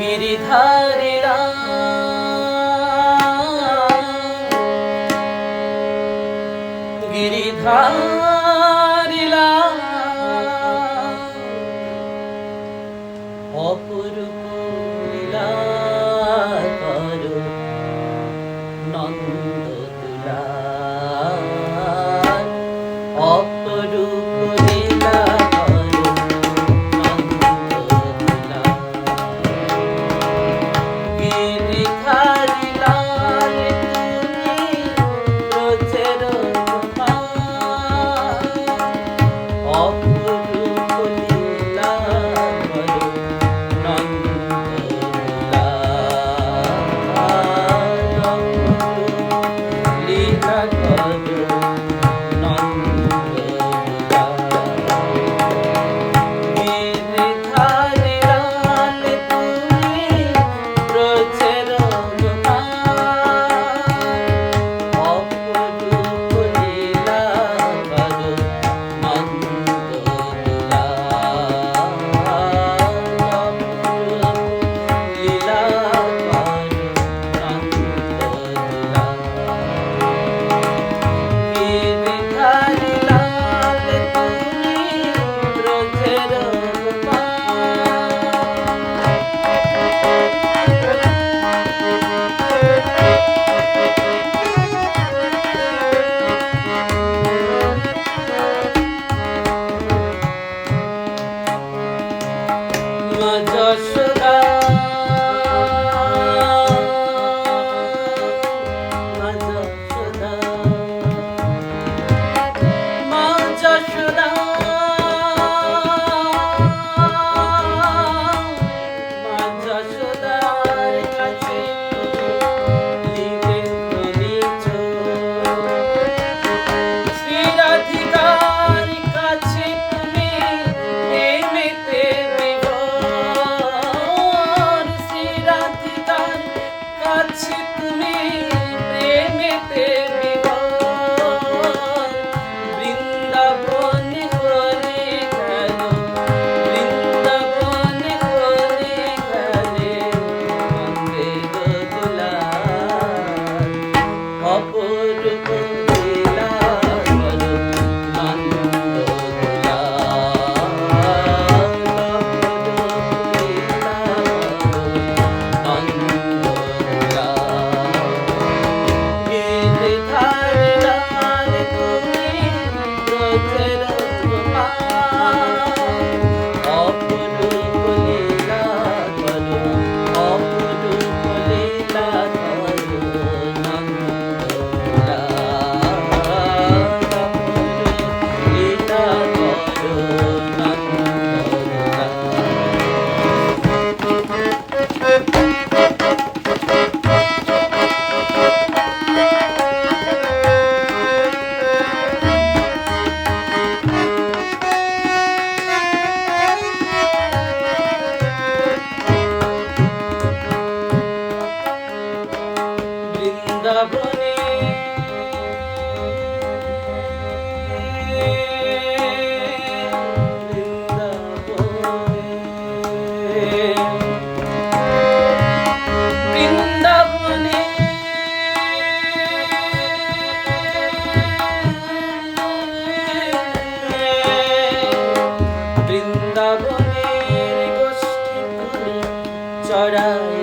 গিরিধারীরা গিরিধারীলা অপরূপ নন্দ তুলা। Yeah. চড়াইতে